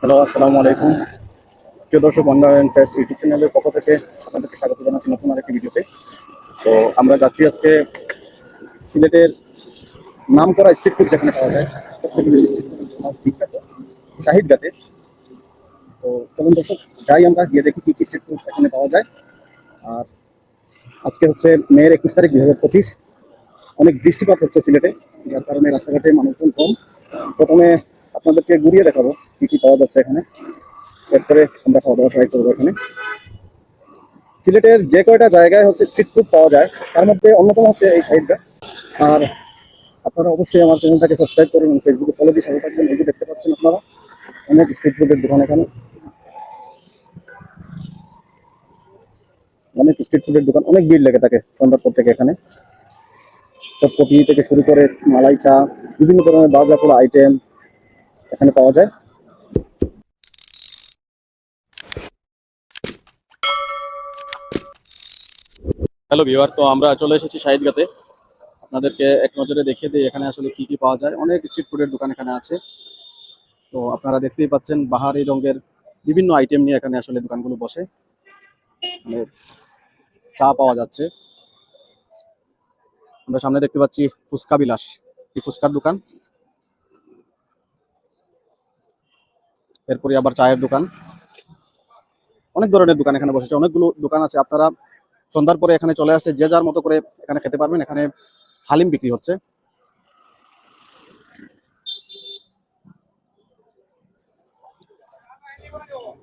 Hello, আসসালামু আলাইকুম। প্রিয় দর্শক অনলাইন ফেস্ট ইউটিউব চ্যানেলের পক্ষ থেকে আপনাদেরকে স্বাগত জানাচ্ছি নতুন আরেকটি ভিডিওতে। তো আমরা যাচ্ছি আজকে সিলেটের নাম করা স্ট্রিট ফুড যেখানে পাওয়া যায়। সবথেকে বেশি স্ট্রিট ফুড বিখ্যাত শাহিদ গাতে তো চলুন দর্শক, যাই আমরা, গিয়ে দেখি কি কি স্ট্রিট ফুড এখানে পাওয়া যায়। আর আজকে হচ্ছে মেয়ের একুশ তারিখ দুই হাজার পঁচিশ। অনেক বৃষ্টিপাত হচ্ছে সিলেটে, যার কারণে রাস্তাঘাটে মানুষজন কম। প্রথমে আপনাদেরকে ঘুরিয়ে দেখাবো কি কি পাওয়া যাচ্ছে এখানে। এরপরে আমরা খাওয়া দাওয়া ট্রাই করব এখানে। সিলেটের যে কয়টা জায়গায় হচ্ছে স্ট্রিট ফুড পাওয়া যায়, তার মধ্যে অন্যতম হচ্ছে এই সাইডটা। আর আপনারা অবশ্যই আমার চ্যানেলটাকে সাবস্ক্রাইব করুন ফেসবুকে ফলো দিয়ে সাথে থাকবেন, এই যে দেখতে পাচ্ছেন আপনারা, অনেক স্ট্রিট ফুডের দোকান এখানে। অনেক স্ট্রিট ফুডের দোকান, অনেক ভিড় লেগে থাকে সন্ধ্যার থেকে এখানে। চটপটি থেকে শুরু করে মালাই চা, বিভিন্ন ধরনের বাজা পোড়া আইটেম এখানে পাওয়া যায়। হ্যালো ভিউয়ার, তো আমরা চলে এসেছি শাহিদগাতে। আপনাদেরকে এক নজরে দেখিয়ে দিই এখানে আসলে কি কি পাওয়া যায়। অনেক স্ট্রিট ফুডের দোকান এখানে আছে। তো আপনারা দেখতেই পাচ্ছেন বাহারি রঙের বিভিন্ন আইটেম নিয়ে এখানে আসলে দোকানগুলো বসে। মানে চা পাওয়া যাচ্ছে। আমরা সামনে দেখতে পাচ্ছি ফুচকা বিলাস। এই ফুচকার দোকান? এরপরে আবার চায়ের দোকান। অনেক ধরনের দোকান এখানে বসেছে। অনেকগুলো দোকান আছে। আপনারা সন্ধ্যার পরে এখানে চলে আসতে যে যার মতো করে এখানে খেতে পারবেন। এখানে হালিম বিক্রি হচ্ছে।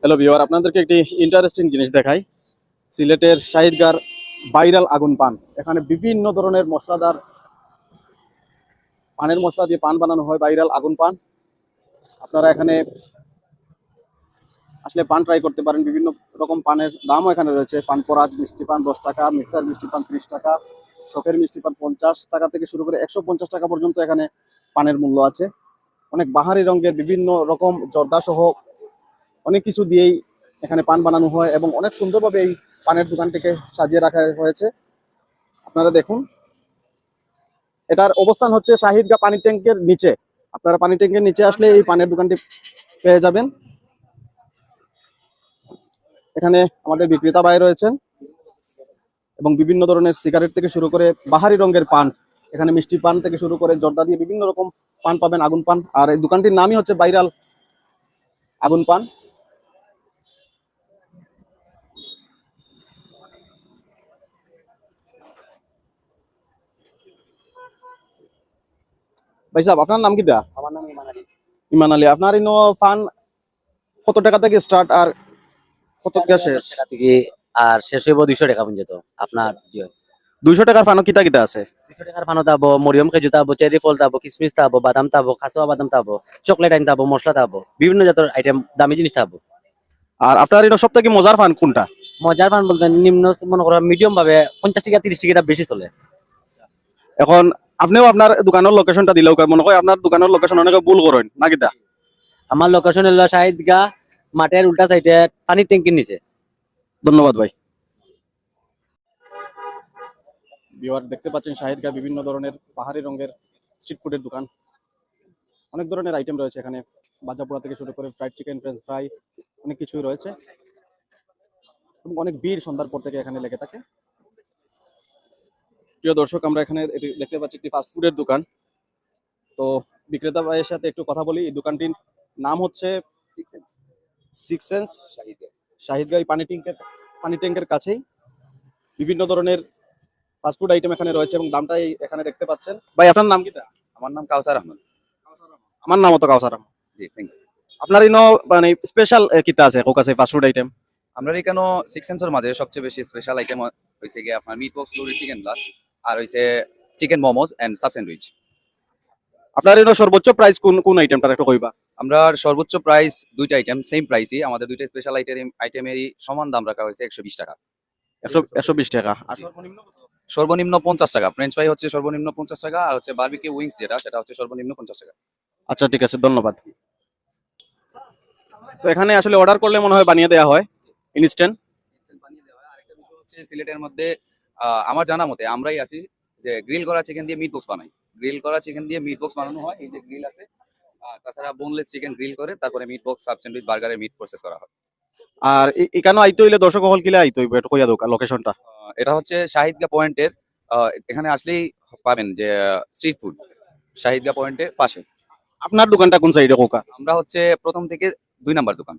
হ্যালো ভিওয়ার আপনাদেরকে একটি ইন্টারেস্টিং জিনিস দেখাই। সিলেটের শাহিদগার বাইরাল আগুন পান। এখানে বিভিন্ন ধরনের মশলাদার পানের মশলা দিয়ে পান বানানো হয় বাইরাল আগুন পান। আপনারা এখানে আসলে পান ট্রাই করতে পারেন। বিভিন্ন রকম পানের দামও এখানে রয়েছে। পান পরাজ মিষ্টি পান দশ টাকা, মিক্সার মিষ্টি পান ত্রিশ টাকা, শখের মিষ্টি পান পঞ্চাশ টাকা থেকে শুরু করে একশো পঞ্চাশ টাকা পর্যন্ত এখানে পানের মূল্য আছে। অনেক বাহারি রঙের বিভিন্ন রকম জর্দা সহ অনেক কিছু দিয়েই এখানে পান বানানো হয় এবং অনেক সুন্দরভাবে এই পানের দোকানটিকে সাজিয়ে রাখা হয়েছে। আপনারা দেখুন। এটার অবস্থান হচ্ছে শাহিদগা পানি ট্যাঙ্কের নিচে। আপনারা পানি ট্যাঙ্কের নিচে আসলে এই পানের দোকানটি পেয়ে যাবেন। এখানে আমাদের বিক্রেতা ভাই রয়েছেন এবং বিভিন্ন ধরনের সিগারেট থেকে শুরু করে বাহারি রঙের পান এখানে মিষ্টি পান থেকে শুরু করে জর্দা দিয়ে বিভিন্ন রকম পান পাবেন আগুন পান। আর এই দোকানটির নামই হচ্ছে বাইরাল আগুন পান। ভাই সাহেব আপনার নাম কি আমার নাম ইমান আলী। ইমান আলী। আপনার ইনো ফান কত টাকা থেকে স্টার্ট আর কত টাকা শেষ? থেকে আর শেষ হইব দুইশো টাকা পর্যন্ত। আপনার দুইশো টাকার ফানও কিতা কিতা আছে? দুইশো টাকার ফানো তাবো মরিয়ম খেজু তাবো চেরি ফল তাবো কিসমিস তাবো বাদাম তাবো খাসুয়া বাদাম তাবো চকলেট আইন তাবো মশলা তাবো বিভিন্ন জাতের আইটেম দামি জিনিস তাবো আর আপনার ইনো সব থেকে মজার ফান কোনটা? মজার ফান বলতে নিম্ন মনে করো মিডিয়াম ভাবে পঞ্চাশ টাকা তিরিশ টাকা বেশি চলে। এখন আপনিও আপনার দোকানের লোকেশনটা দিলেও কয়। মনে হয় আপনার দোকানের লোকেশন অনেকে ভুল করেন আমার লোকেশন হলো শাহিদ গা মাঠের উল্টা সাইডে পানির ট্যাঙ্কির নিচে। ধন্যবাদ ভাই। দেখতে পাচ্ছেন শাহিদগা বিভিন্ন ধরনের পাহাড়ি রঙের স্ট্রিট ফুডের দোকান। অনেক ধরনের আইটেম রয়েছে এখানে। বাজাপোড়া থেকে শুরু করে ফ্রাইড চিকেন ফ্রেঞ্চ ফ্রাই অনেক কিছুই রয়েছে। এবং অনেক ভিড় সন্ধ্যার পর থেকে এখানে লেগে থাকে। প্রিয় দর্শক আমরা এখানে এটি দেখতে পাচ্ছি একটি ফাস্ট ফুডের দোকান। তো বিক্রেতা ভাইয়ের সাথে একটু কথা বলি। এই দোকানটির নাম হচ্ছে সিক্স সেন্স শাহিদগাই পানি ট্যাঙ্কের পানি ট্যাঙ্কের কাছেই। বিভিন্ন ধরনের ফাস্টফুড আইটেম এখানে রয়েছে এবং দামটা এখানে দেখতে পাচ্ছেন। ভাই আপনার নাম কিটা আমার নাম কাউসার আহমদ। আমার নাম তো কাউসার আহমদ। জি থ্যাংক ইউ আপনার ইনো মানে স্পেশাল কিতা আছে? কোক আছে ফাস্টফুড আইটেম আমরা এখানে সিক্স সেন্সর মাঝে সবচেয়ে বেশি স্পেশাল আইটেম হয়েছে গিয়ে আপনার মিট বক্স লুরি চিকেন ব্লাস্ট আর হয়েছে chicken momos and sub sandwich আপনার ইনো সর্বোচ্চ প্রাইস কোন কোন আইটেমটা একটু কইবা? আমরা সর্বোচ্চ প্রাইস দুইটা আইটেম সেম প্রাইসই আমাদের দুইটা স্পেশাল আইটেম আইটেমেরই সমান দাম রাখা হয়েছে একশো বিশ টাকা। একশো একশো বিশ টাকা। আর সর্বনিম্ন? সর্বনিম্ন পঞ্চাশ টাকা। ফ্রেঞ্চ ফ্রাই হচ্ছে সর্বনিম্ন পঞ্চাশ টাকা আর হচ্ছে বার্বিকিউ উইংস যেটা সেটা হচ্ছে সর্বনিম্ন পঞ্চাশ টাকা। আচ্ছা ঠিক আছে ধন্যবাদ। তো এখানে আসলে অর্ডার করলে মনে হয় বানিয়ে দেওয়া হয় ইনস্ট্যান্ট বানিয়ে দেওয়া হয়। আরেকটা বিষয় হচ্ছে সিলেটের মধ্যে আমার জানা মতে আমরাই আছি যে গ্রিল করা চিকেন দিয়ে মিট বক্স বানাই। গ্রিল করা চিকেন দিয়ে মিট বক্স বানানো হয় এই যে গ্রিল আছে তাছাড়া বোনলেস চিকেন গ্রিল করে তারপরে মিট বক্স সাব স্যান্ডউইচ বার্গারের মিট প্রসেস করা হয়। আর এখানে আইতে হইলে দর্শক হল কিলে আইতে হইবে এটা কইয়া দোকা লোকেশনটা এটা হচ্ছে শাহিদগা পয়েন্টের এখানে আসলেই পাবেন যে স্ট্রিট ফুড শাহিদগা পয়েন্টের পাশে। আপনার দোকানটা কোন সাইডে কোকা আমরা হচ্ছে প্রথম থেকে দুই নাম্বার দোকান।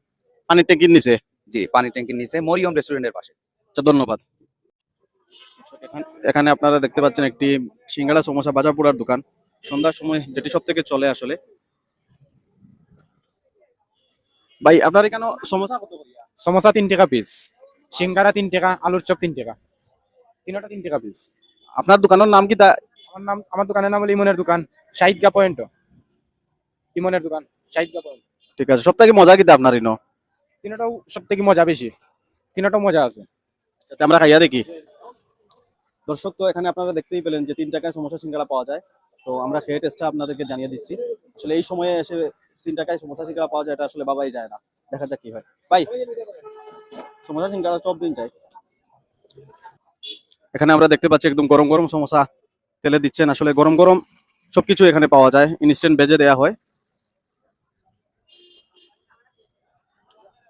পানির ট্যাঙ্কির নিচে? জি পানি ট্যাঙ্কির নিচে মরিয়ম রেস্টুরেন্টের পাশে। আচ্ছা ধন্যবাদ। এখানে আপনারা দেখতে পাচ্ছেন একটি সিঙ্গাড়া সমোসা বাজার পোড়ার দোকান। সন্ধ্যার সময় যেটি সব থেকে চলে আসলে ভাই আপনার এখানে সমোসা কত করিয়া? সমোসা তিন টাকা পিস সিঙ্গারা তিন টাকা আলুর চপ তিন টাকা। তিনটা তিন টাকা পিস আপনার দোকানের নাম কি তা? আমার নাম আমার দোকানের নাম হলো ইমনের দোকান শাহিদগা পয়েন্ট। ইমনের দোকান শাহিদগা পয়েন্ট। ঠিক আছে সব থেকে মজা কিতা আপনার ইনো তিনটাও সব থেকে মজা বেশি তিনটাও মজা আছে। যাতে আমরা খাইয়া দেখি। দর্শক তো এখানে আপনারা দেখতেই পেলেন যে তিন টাকায় সমোসা সিঙ্গারা পাওয়া যায়। তো আমরা খেয়ে টেস্টটা আপনাদেরকে জানিয়ে দিচ্ছি। আসলে এই সময়ে এসে তিন টাকায় পাওয়া যায় আসলে বাবাই যায় না। দেখা যাক কি হয়। ভাই দিন চাই। এখানে আমরা দেখতে পাচ্ছি একদম গরম গরম সমোসা তেলে দিচ্ছেন, আসলে গরম গরম সবকিছু এখানে পাওয়া যায়। ইনস্ট্যান্ট ভেজে দেয়া হয়।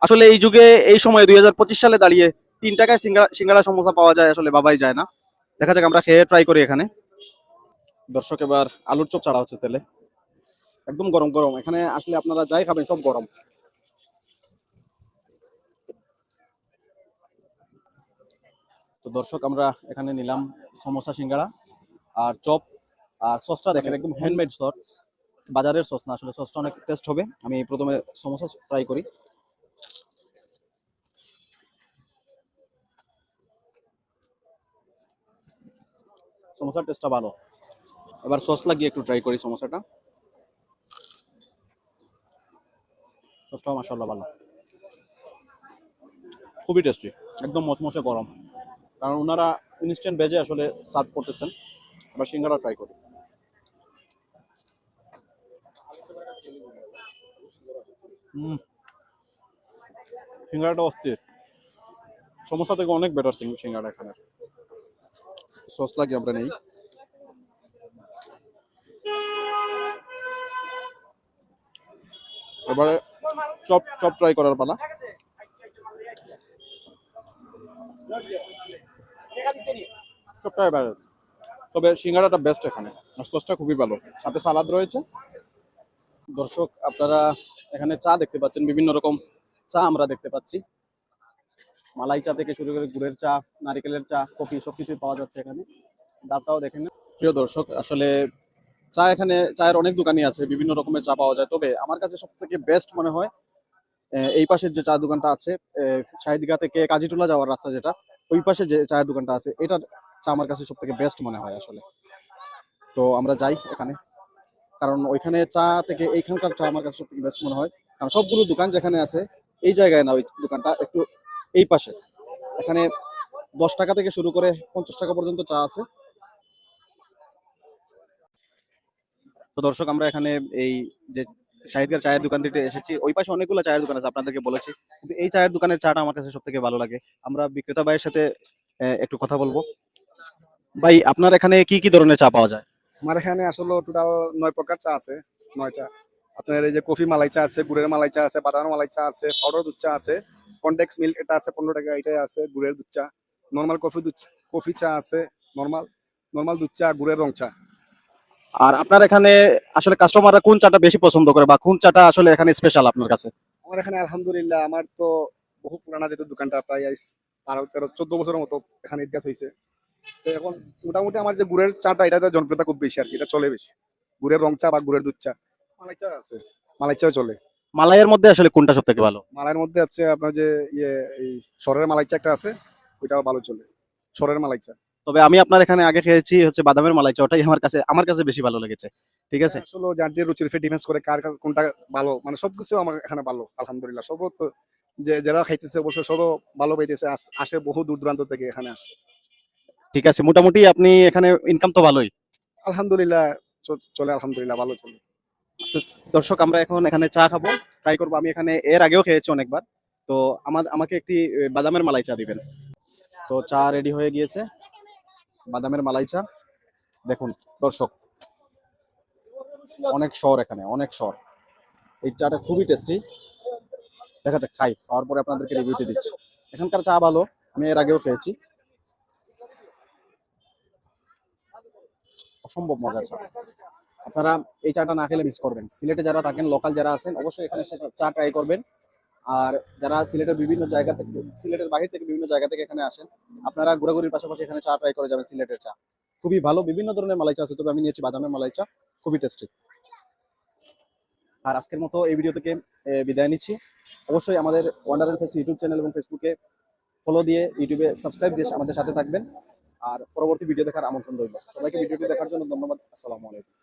আসলে এই যুগে, এই সময়ে দুই সালে দাঁড়িয়ে তিন টাকায় সিঙ্গাড়া সিঙ্গাড়া সমোসা পাওয়া যায়, আসলে বাবাই যায় না। দেখা যাক, আমরা খেয়ে ট্রাই করি এখানে। দর্শক, এবার আলুর চপ ছাড়া হচ্ছে তেলে। একদম গরম গরম। এখানে আসলে আপনারা যাই খাবেন, সব গরম। তো দর্শক, আমরা এখানে নিলাম সমোসা সিঙ্গাড়া আর চপ আর সসটা দেখেন, একদম হ্যান্ডমেড সস। বাজারের সস না, আসলে সসটা অনেক টেস্ট হবে। আমি প্রথমে সমোসা ট্রাই করি। সমোসার টেস্টটা ভালো। এবার সস লাগিয়ে একটু ট্রাই করি সমোসাটা। সসটাও মাসাল্লাহ ভালো। খুবই টেস্টি একদম মচমচে গরম। কারণ ওনারা ইনস্ট্যান্ট ভেজে আসলে সার্ভ করতেছেন এবার সিঙ্গারা ট্রাই করি। হুম সিঙ্গারাটা অস্থির। সমস্যা থেকে অনেক বেটার সিঙ্গারা এখানে। সস লাগিয়ে আমরা নেই। এবারে চপ চপ ট্রাই করার পালা। চপটা এবারে তবে সিঙ্গারাটা বেস্ট এখানে। সসটা খুবই ভালো। সাথে সালাদ রয়েছে। দর্শক, আপনারা এখানে চা দেখতে পাচ্ছেন। বিভিন্ন রকম চা আমরা দেখতে পাচ্ছি। মালাই চা থেকে শুরু করে গুড়ের চা, নারিকেলের চা, কফি, সবকিছুই পাওয়া যাচ্ছে এখানে। দামটাও দেখেন প্রিয় দর্শক, আসলে চা এখানে, চায়ের অনেক দোকানই আছে, বিভিন্ন রকমের চা পাওয়া যায়। তবে আমার কাছে সব থেকে বেস্ট মনে হয় এই পাশের যে চা দোকানটা আছে শাহিদগা থেকে কাজীটোলা যাওয়ার রাস্তা যেটা, ওই পাশে যে চায়ের দোকানটা আছে, এটার চা আমার কাছে সব থেকে বেস্ট মনে হয় আসলে। তো আমরা যাই এখানে, কারণ ওইখানে চা থেকে এইখানকার চা আমার কাছে সব থেকে বেস্ট মনে হয়। কারণ সবগুলো দোকান যেখানে আছে, এই জায়গায় না, ওই দোকানটা একটু এই পাশে। এখানে দশ টাকা থেকে শুরু করে পঞ্চাশ টাকা পর্যন্ত চা আছে। তো দর্শক, আমরা এখানে এই যে শাহিদগার চায়ের দোকান থেকে এসেছি, ওই পাশে অনেকগুলো চায়ের দোকান আছে আপনাদেরকে বলেছি, কিন্তু এই চায়ের দোকানের চাটা আমার কাছে সব থেকে ভালো লাগে। আমরা বিক্রেতা ভাইয়ের সাথে একটু কথা বলব। ভাই, আপনার এখানে কি কি ধরনের চা পাওয়া যায়? আমার এখানে আসলে টোটাল নয় প্রকার চা আছে নয়টা আপনার এই যে কফি মালাই চা আছে, গুড়ের মালাই চা আছে, বাদাম মালাই চা আছে পাউডার দুধ চা আছে কন্ডেক্স মিল্ক এটা আছে, পনেরো টাকা এটাই আছে, গুড়ের দুধ চা। নর্মাল কফি দুধ কফি চা আছে নর্মাল নর্মাল দুধ চা, গুড়ের রং চা। আর আপনার এখানে আসলে কাস্টমাররা কোন চাটা বেশি পছন্দ করে বা কোন চাটা আসলে এখানে স্পেশাল আপনার কাছে? আমার এখানে আলহামদুলিল্লাহ আমার তো বহু পুরানা যেহেতু দোকানটা প্রায় বারো তেরো চোদ্দ বছরের মতো এখানে ইতিহাস হয়েছে। তো এখন মোটামুটি আমার যে গুড়ের চাটা এটাতে জনপ্রিয়তা খুব বেশি আর কি এটা চলে বেশি। গুড়ের রং চা বা গুড়ের দুধ চা মালাই চা আছে মালাই চাও চলে। মালাইয়ের মধ্যে আসলে কোনটা সব থেকে ভালো? মালাইয়ের মধ্যে আছে আপনার যে ইয়ে এই সরের মালাই চা একটা আছে ওইটাও ভালো চলে সরের মালাই চা। তবে আমি আপনার এখানে আগে খেয়েছি হচ্ছে বাদামের মালাই চা ওটাই আমার কাছে আমার কাছে বেশি ভালো লেগেছে ঠিক আছে? আসলে যার যে রুচির ফে ডিফেন্স করে কার কাছে কোনটা ভালো মানে সবকিছু আমার এখানে ভালো আলহামদুলিল্লাহ। সব তো যে যারা খাইতেছে অবশ্য সবও ভালো পাইতেছে আসে বহু দূর দূরান্ত থেকে এখানে আসে। ঠিক আছে মোটামুটি আপনি এখানে ইনকাম তো ভালোই। আলহামদুলিল্লাহ চলে আলহামদুলিল্লাহ ভালো চলে। আচ্ছা, দর্শক আমরা এখন এখানে চা খাব ট্রাই করব। আমি এখানে এর আগেও খেয়েছি অনেকবার তো আমার আমাকে একটি বাদামের মালাই চা দিবেন। তো চা রেডি হয়ে গিয়েছে। বাদামের মালাই চা। দেখুন, দর্শক, অনেক স্বর এখানে, অনেক স্বর এই চাটা খুবই টেস্টি দেখা যাক, খাই, খাওয়ার পরে আপনাদেরকে রিভিউটি দিচ্ছি। এখানকার চা ভালো, আমি এর আগেও খেয়েছি। অসম্ভব মজার চা। আপনারা এই চাটা না খেলে মিস করবেন। সিলেটে যারা থাকেন লোকাল যারা আছেন, অবশ্যই এখানে চা ট্রাই করবেন। আর যারা সিলেটের বিভিন্ন জায়গা থেকে, সিলেটের বাহির থেকে বিভিন্ন জায়গা থেকে এখানে আসেন, আপনারা ঘোরাঘুরির পাশাপাশি এখানে চা ট্রাই করে যাবেন সিলেটের চা। খুবই ভালো, বিভিন্ন ধরনের মালাই চা আছে, তবে আমি নিয়েছি বাদামের মালাই চা, খুবই টেস্টি আর আজকের মতো এই ভিডিও থেকে বিদায় নিচ্ছি। অবশ্যই আমাদের Wonder and Fest YouTube channel এবং ফেসবুকে ফলো দিয়ে ইউটিউবে সাবস্ক্রাইব দিয়ে আমাদের সাথে থাকবেন। আর পরবর্তী ভিডিও দেখার আমন্ত্রণ রইল। সবাইকে ভিডিওটি দেখার জন্য ধন্যবাদ। আসসালামু আলাইকুম।